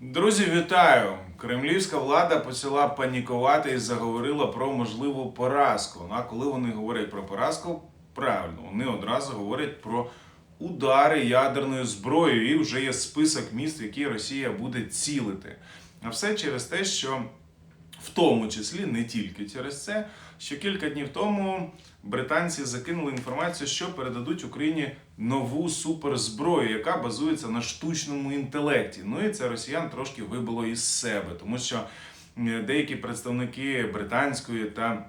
Друзі, вітаю! Кремлівська влада почала панікувати і заговорила про можливу поразку. Ну, А коли вони говорять про поразку, правильно, вони одразу говорять про удари ядерною зброєю, і вже є список міст, які Росія буде цілити. А все через те, що в тому числі не тільки через це, що кілька днів тому британці закинули інформацію, що передадуть Україні нову суперзброю, яка базується на штучному інтелекті. Ну і це росіян трошки вибило із себе, тому що е, деякі представники британської та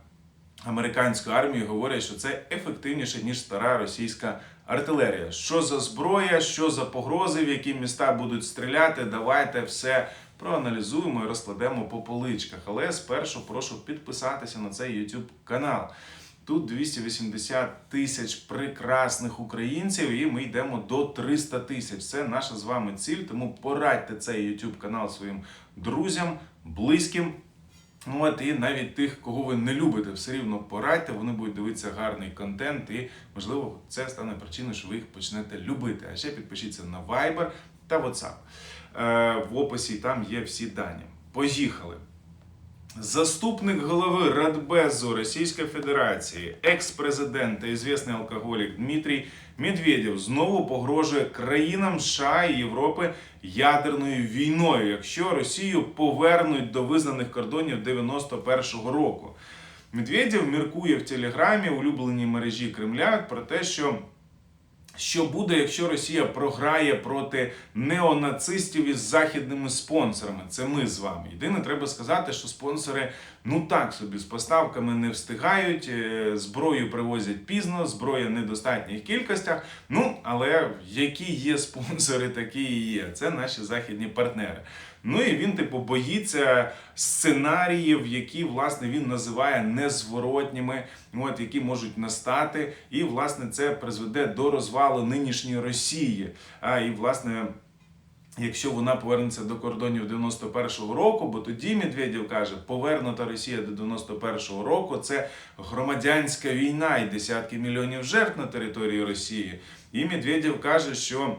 американської армії говорять, що це ефективніше ніж стара російська артилерія. Що за зброя, що за погрози, в які міста будуть стріляти, давайте все проаналізуємо і розкладемо по поличках. Але спершу прошу підписатися на цей YouTube канал. Тут 280 тисяч прекрасних українців, і ми йдемо до 300 тисяч. Це наша з вами ціль. Тому порадьте цей YouTube канал своїм друзям, близьким. Ну, от і навіть тих, кого ви не любите, все рівно порадьте, вони будуть дивитися гарний контент, і можливо це стане причиною, що ви їх почнете любити. А ще підпишіться на Viber та WhatsApp. Е, в описі там є всі дані. Поїхали. Заступник голови Радбезу Російської Федерації, екс-президент та ізвісний алкоголік Дмитрій Медведєв знову погрожує країнам США і Європи ядерною війною, якщо Росію повернуть до визнаних кордонів 91-го року. Медведєв міркує в телеграмі улюбленій мережі Кремля про те, що що буде, якщо Росія програє проти неонацистів із західними спонсорами? Це ми з вами. Єдине, треба сказати, що спонсори ну так собі з поставками не встигають, е, зброю привозять пізно, зброя в недостатніх кількостях. Ну але які є спонсори, такі і є. Це наші західні партнери. Ну і він, типу, боїться сценаріїв, які власне він називає незворотніми, от які можуть настати, і власне це призведе до розвалу нинішньої Росії. А і власне. Якщо вона повернеться до кордонів 91-го року, бо тоді Медведєв каже, повернута Росія до 91-го року це громадянська війна і десятки мільйонів жертв на території Росії. І Медведєв каже, що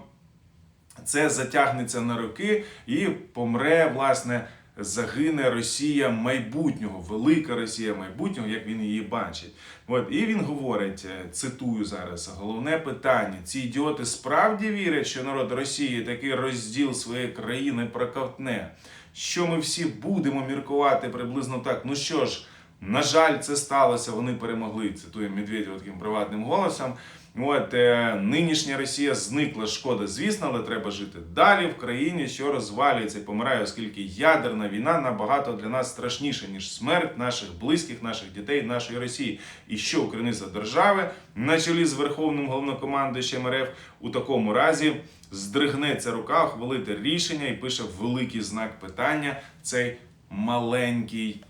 це затягнеться на роки і помре, власне, загине Росія майбутнього, велика Росія майбутнього, як він її бачить. От і він говорить: е, цитую зараз: головне питання: ці ідіоти справді вірять, що народ Росії такий розділ своєї країни проковтне. Що ми всі будемо міркувати приблизно так. Ну що ж, на жаль, це сталося. Вони перемогли. Цитує Медведєв таким приватним голосом. От е, нинішня Росія зникла шкода, звісно, але треба жити далі в країні, що розвалюється і помирає, оскільки ядерна війна набагато для нас страшніша, ніж смерть наших близьких, наших дітей, нашої Росії. І що керівництво держави на чолі з Верховним головнокомандуючим РФ у такому разі здригнеться рука ухвалити рішення і пише великий знак питання цей маленький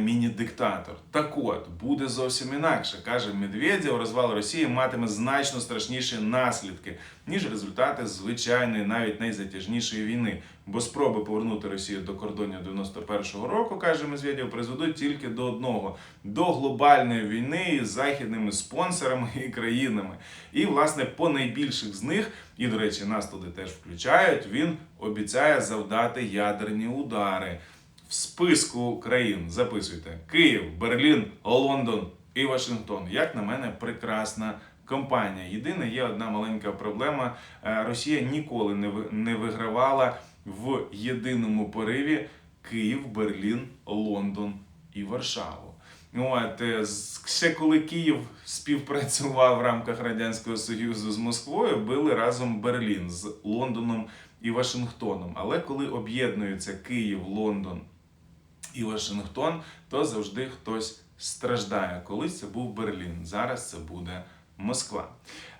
міні-диктатор. Так от, буде зовсім інакше. Каже Медведєв, розвал Росії матиме значно страшніші наслідки, ніж результати звичайної, навіть найзатяжнішої війни. Бо спроби повернути Росію до кордонів 91-го року, каже Медведєв, призведуть тільки до одного: до глобальної війни із західними спонсорами і країнами. І, власне, по найбільших з них, і, до речі, нас туди теж включають, він обіцяє завдати ядерні удари в списку країн. Записуйте: Київ, Берлін, Лондон і Вашингтон. Як на мене, прекрасна компанія. Єдине, є одна маленька проблема. Е, Росія ніколи не не вигравала в єдиному пориві Київ, Берлін, Лондон і Варшаву. От, е, ще коли Київ співпрацював в рамках Радянського Союзу з Москвою, били разом Берлін з Лондоном і Вашингтоном. Але коли об'єднуються Київ, Лондон і Вашингтон, то завжди хтось страждає. Колись це був Берлін, зараз це буде Москва.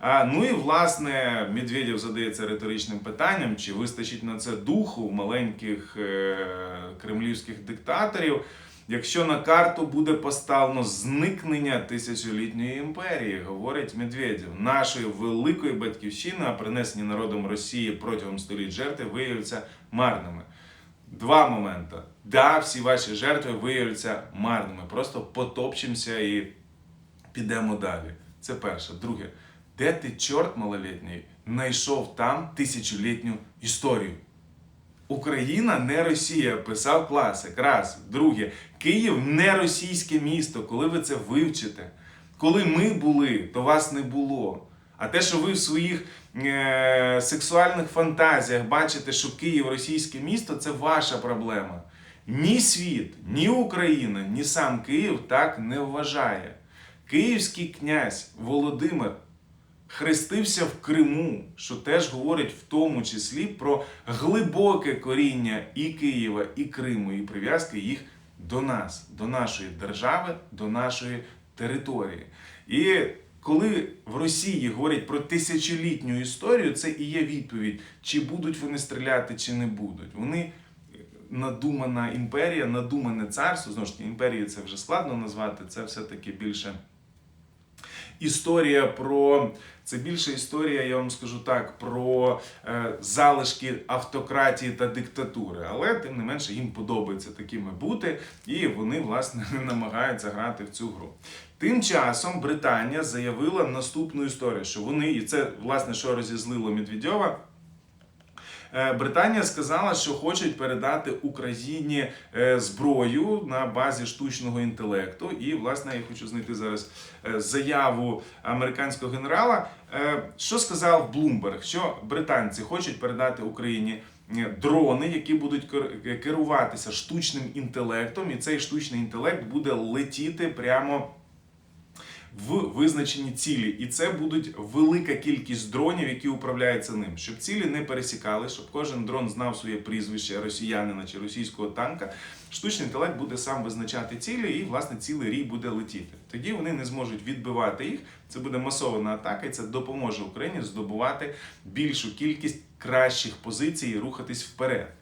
А, ну і власне Медведєв задається риторичним питанням, чи вистачить на це духу маленьких е- кремлівських диктаторів. Якщо на карту буде поставлено зникнення тисячолітньої імперії, говорить Медведєв, нашої великої батьківщини, а принесені народом Росії протягом століть жертви, виявляться марними. Два моменти. Да, всі ваші жертви виявляться марними. Просто потопчемося і підемо далі. Це перше. Друге, де ти, чорт малолітній, знайшов там тисячолітню історію? Україна не Росія, писав класик. Раз. Друге, Київ не російське місто. Коли ви це вивчите? Коли ми були, то вас не було. А те, що ви в своїх сексуальних фантазіях бачите, що Київ російське місто, це ваша проблема. Ні світ, ні Україна, ні сам Київ так не вважає. Київський князь Володимир хрестився в Криму, що теж говорить в тому числі про глибоке коріння і Києва, і Криму, і прив'язки їх до нас, до нашої держави, до нашої території. І коли в Росії говорять про тисячолітню історію, це і є відповідь, чи будуть вони стріляти, чи не будуть. Вони надумана імперія, надумане царство. Знову ж таки, імперією це вже складно назвати, це все-таки більше історія про. Це більше історія, я вам скажу так, про е, залишки автократії та диктатури. Але тим не менше їм подобається такими бути, і вони, власне, намагаються грати в цю гру. Тим часом Британія заявила наступну історію, що вони, і це власне що розізлило Медведєва. Е, Британія сказала, що хочуть передати Україні е, зброю на базі штучного інтелекту. І, власне, я хочу знайти зараз е, заяву американського генерала. Що сказав Блумберг? Що британці хочуть передати Україні дрони, які будуть кер- керуватися штучним інтелектом, і цей штучний інтелект буде летіти прямо в визначені цілі, і це будуть велика кількість дронів, які управляються ним, щоб цілі не пересікали, щоб кожен дрон знав своє прізвище росіянина чи російського танка. Штучний інтелект буде сам визначати цілі, і власне цілий рій буде летіти. Тоді вони не зможуть відбивати їх. Це буде масована атака, і це допоможе Україні здобувати більшу кількість кращих позицій і рухатись вперед.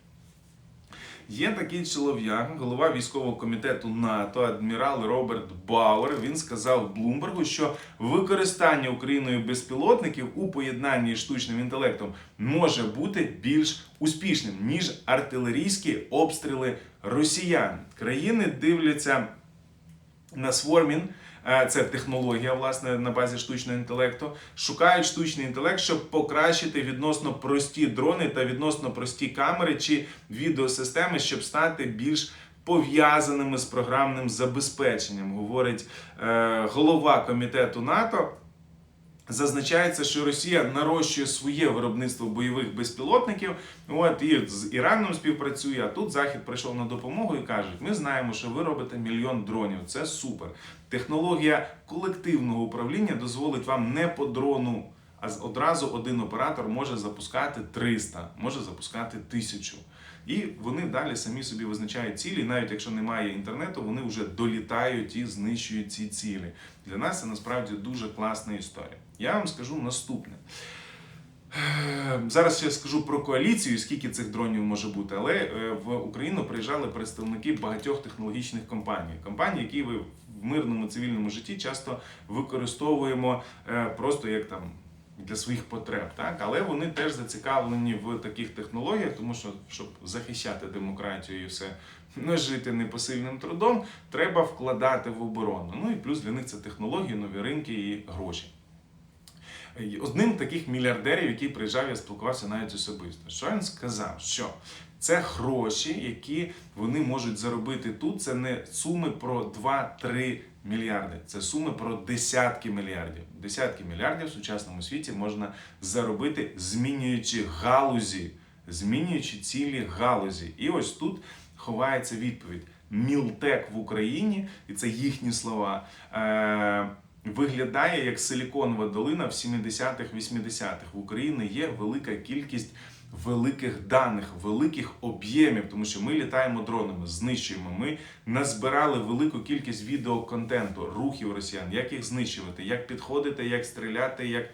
Є такий чолов'як, голова військового комітету НАТО, адмірал Роберт Бауер. Він сказав Блумбергу, що використання Україною безпілотників у поєднанні з штучним інтелектом може бути більш успішним ніж артилерійські обстріли росіян. Країни дивляться на Свормін. е, Це технологія, власне, на базі штучного інтелекту. Шукають штучний інтелект, щоб покращити відносно прості дрони та відносно прості камери чи відеосистеми, щоб стати більш пов'язаними з програмним забезпеченням, говорить е, голова комітету НАТО. Зазначається, що Росія нарощує своє виробництво бойових безпілотників. От і з Іраном співпрацює. А тут Захід прийшов на допомогу і кажуть: ми знаємо, що ви робите мільйон дронів. Це супер. Технологія колективного управління дозволить вам не по дрону, а одразу один оператор може запускати 300, може запускати 1000. І вони далі самі собі визначають цілі. Навіть якщо немає інтернету, вони вже долітають і знищують ці цілі. Для нас це насправді дуже класна історія. Я вам скажу наступне. Е, Зараз ще скажу про коаліцію, скільки цих дронів може бути, але е, в Україну приїжджали представники багатьох технологічних компаній. Компаній, які ви в мирному цивільному житті часто використовуємо е, просто як там для своїх потреб, так але вони теж зацікавлені в таких технологіях, тому що щоб захищати демократію і все не жити непосильним трудом, треба вкладати в оборону. Ну і плюс для них це технології, нові ринки і гроші. Одним з таких мільярдерів, який приїжджав, я спілкувався навіть особисто. Що він сказав? Що це гроші, які вони можуть заробити тут. Це не суми про 2-3 мільярди, це суми про десятки мільярдів. Десятки мільярдів в сучасному світі можна заробити, змінюючи галузі, змінюючи цілі галузі. І ось тут ховається відповідь. Мілтек в Україні, і це їхні слова. Е- виглядає як силіконова долина в 70-х, 80-х. В Україні є велика кількість великих даних, великих об'ємів, тому що ми літаємо дронами, знищуємо. Ми назбирали велику кількість відеоконтенту, рухів росіян, як їх знищувати, як підходити, як стріляти, як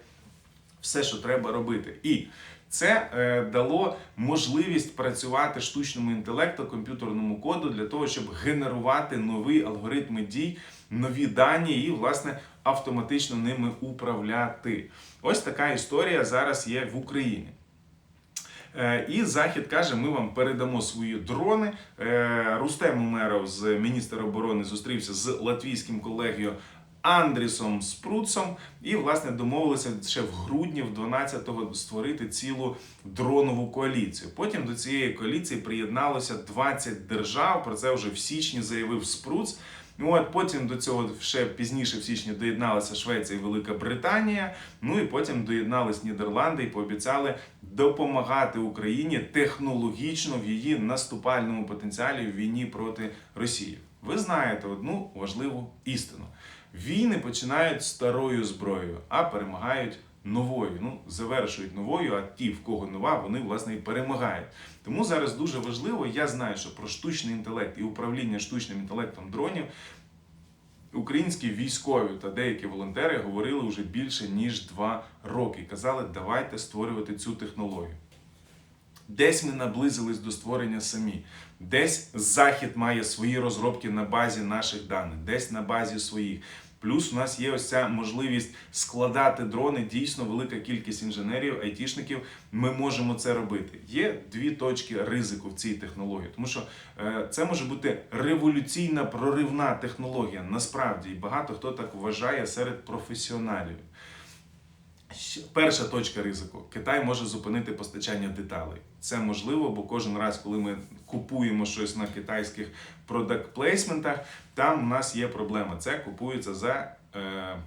все, що треба робити. І це е, дало можливість працювати штучному інтелекту, комп'ютерному коду для того, щоб генерувати нові алгоритми дій, нові дані і, власне, автоматично ними управляти. Ось така історія зараз є в Україні. Е, І Захід каже, ми вам передамо свої дрони. Е, Рустем Умеров з міністра оборони зустрівся з латвійським колегією Андрісом Спруцом і, власне, домовилися ще в грудні, в 12-го створити цілу дронову коаліцію. Потім до цієї коаліції приєдналося 20 держав. Про це вже в січні заявив Спруц. Ну, от потім до цього ще пізніше в січні доєдналися Швеція і Велика Британія. Ну і потім доєднались Нідерланди і пообіцяли допомагати Україні технологічно в її наступальному потенціалі в війні проти Росії. Ви знаєте одну важливу істину: війни починають старою зброєю, а перемагають новою. Ну, завершують новою, а ті, в кого нова, вони власне і перемагають. Тому зараз дуже важливо, я знаю, що про штучний інтелект і управління штучним інтелектом дронів українські військові та деякі волонтери говорили вже більше ніж два роки. Казали, давайте створювати цю технологію. Десь ми наблизились до створення самі, десь захід має свої розробки на базі наших даних, десь на базі своїх. Плюс у нас є ось ця можливість складати дрони. Дійсно, велика кількість інженерів, айтішників. Ми можемо це робити. Є дві точки ризику в цій технології, тому що е, це може бути революційна проривна технологія. Насправді, і багато хто так вважає серед професіоналів. Перша точка ризику: Китай може зупинити постачання деталей. Це можливо, бо кожен раз, коли ми купуємо щось на китайських продакт-плейсментах, там у нас є проблема. Це купується за е,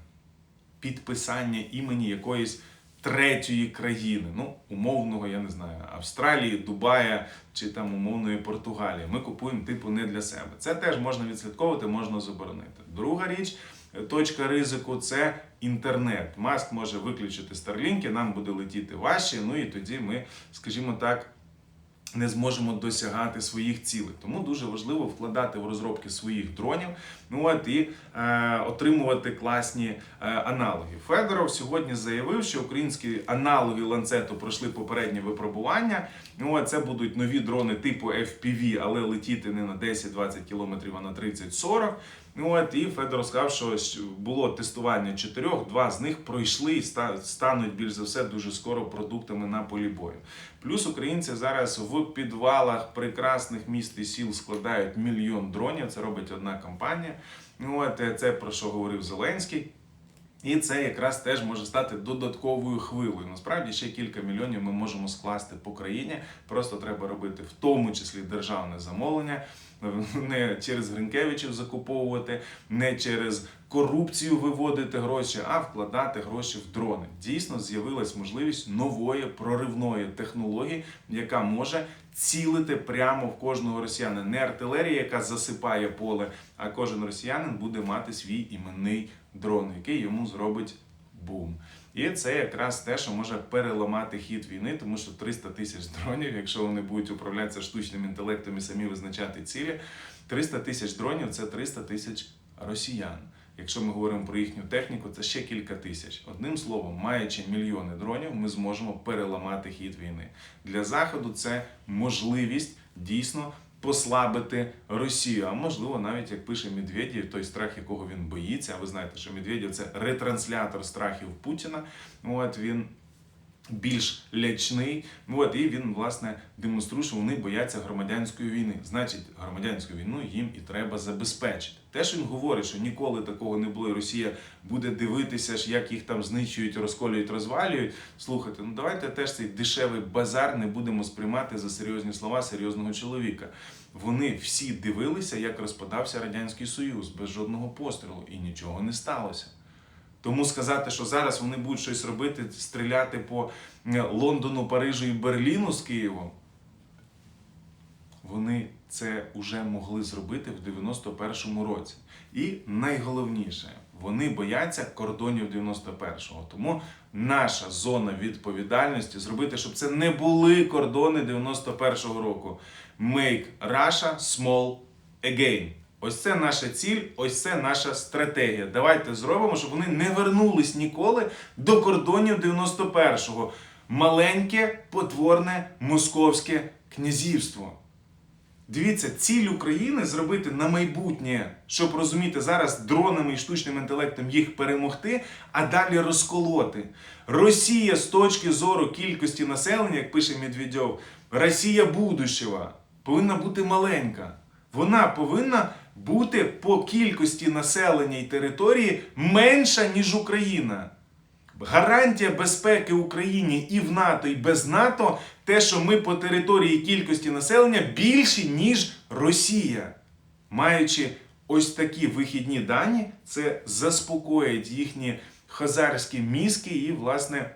підписання імені якоїсь третьої країни, ну, умовного, я не знаю, Австралії, Дубая чи там умовної Португалії. Ми купуємо типу не для себе. Це теж можна відслідковувати, можна заборонити. Друга річ. Точка ризику це інтернет. Маск може виключити Starlink, нам буде летіти важче, ну і тоді ми, скажімо так, не зможемо досягати своїх цілей. Тому дуже важливо вкладати в розробки своїх дронів, ну от і е, отримувати класні е, аналоги. Федоров сьогодні заявив, що українські аналоги ланцету пройшли попереднє випробування. Ну, от це будуть нові дрони типу FPV, але летіти не на 10-20 кілометрів, а на 30-40. Ну от і Федоров сказав, що було тестування чотирьох, два з них пройшли і стануть більш за все дуже скоро продуктами на полі бою. Плюс українці зараз в підвалах прекрасних міст і сіл складають мільйон дронів. Це робить одна компанія. Ну от це про що говорив Зеленський. І це якраз теж може стати додатковою хвилею. Насправді ще кілька мільйонів ми можемо скласти по країні. Просто треба робити в тому числі державне замовлення, не через Гринкевичів закуповувати, не через корупцію виводити гроші, а вкладати гроші в дрони. Дійсно з'явилась можливість нової проривної технології, яка може цілити прямо в кожного росіянина. Не артилерія, яка засипає поле, а кожен росіянин буде мати свій іменний дрон, який йому зробить бум. І це якраз те, що може переламати хід війни, тому що 300 тисяч дронів, якщо вони будуть управлятися штучним інтелектом і самі визначати цілі, 300 тисяч дронів це 300 тисяч росіян. Якщо ми говоримо про їхню техніку, це ще кілька тисяч. Одним словом, маючи мільйони дронів, ми зможемо переламати хід війни. Для заходу це можливість дійсно послабити Росію. А можливо, навіть як пише Медведєв, той страх, якого він боїться. А ви знаєте, що Медведєв це ретранслятор страхів Путіна. От він більш лячний. От, і він, власне, демонструє, що вони бояться громадянської війни. Значить, громадянську війну їм і треба забезпечити. Те, що він говорить, що ніколи такого не було, і Росія буде дивитися, ж, як їх там знищують, розколюють, розвалюють. Слухайте, ну давайте теж цей дешевий базар не будемо сприймати за серйозні слова серйозного чоловіка. Вони всі дивилися, як розпадався Радянський Союз без жодного пострілу, і нічого не сталося. Тому сказати, що зараз вони будуть щось робити, стріляти по е, Лондону, Парижу і Берліну з Києвом, вони це вже могли зробити в 91-му році. І найголовніше, вони бояться кордонів 91-го. Тому наша зона відповідальності зробити, щоб це не були кордони 91-го року. Make Russia small again. Ось це наша ціль, ось це наша стратегія. Давайте зробимо, щоб вони не вернулись ніколи до кордонів 91-го. Маленьке, потворне московське князівство. Дивіться, ціль України зробити на майбутнє, щоб розуміти зараз дронами і штучним інтелектом їх перемогти, а далі розколоти. Росія з точки зору кількості населення, як пише Медведєв, Росія будущого повинна бути маленька. Вона повинна бути по кількості населення і території менша, ніж Україна. Гарантія безпеки Україні і в НАТО, і без НАТО те, що ми по території і кількості населення більші, ніж Росія. Маючи ось такі вихідні дані, це заспокоїть їхні хазарські мізки і, власне,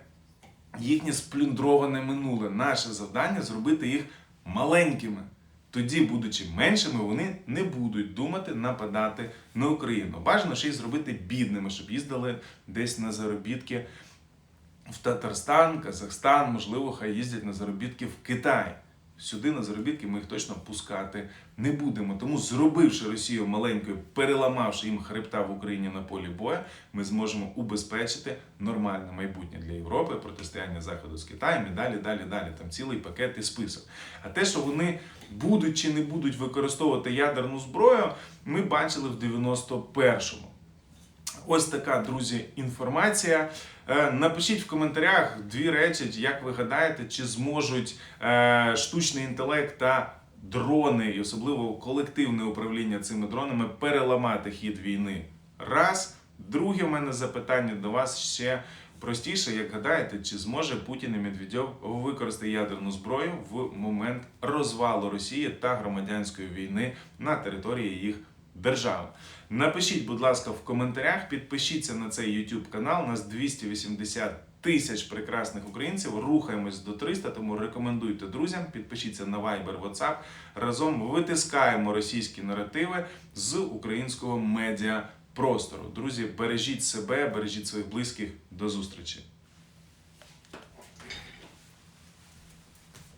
їхнє сплюндроване минуле. Наше завдання зробити їх маленькими. Тоді, будучи меншими, вони не будуть думати нападати на Україну. Бажано ще й зробити бідними, щоб їздили десь на заробітки в Татарстан, Казахстан, можливо, хай їздять на заробітки в Китай. Сюди на заробітки ми їх точно пускати не будемо. Тому, зробивши Росію маленькою, переламавши їм хребта в Україні на полі бою, ми зможемо убезпечити нормальне майбутнє для Європи, протистояння Заходу з Китаєм і далі, далі, далі. Там цілий пакет і список. А те, що вони будуть чи не будуть використовувати ядерну зброю, ми бачили в 91-му. Ось така, друзі, інформація. Е, Напишіть в коментарях дві речі, як ви гадаєте, чи зможуть е, штучний інтелект та дрони, і особливо колективне управління цими дронами, переламати хід війни. Раз. Друге, в мене запитання до вас ще простіше. Як гадаєте, чи зможе Путін і Медведєв використати ядерну зброю в момент розвалу Росії та громадянської війни на території їх держави? Напишіть, будь ласка, в коментарях, підпишіться на цей YouTube канал. У нас 280 тисяч прекрасних українців. Рухаємось до 300, тому рекомендуйте друзям, підпишіться на Viber, WhatsApp. Разом витискаємо російські наративи з українського медіа простору. Друзі, бережіть себе, бережіть своїх близьких. До зустрічі!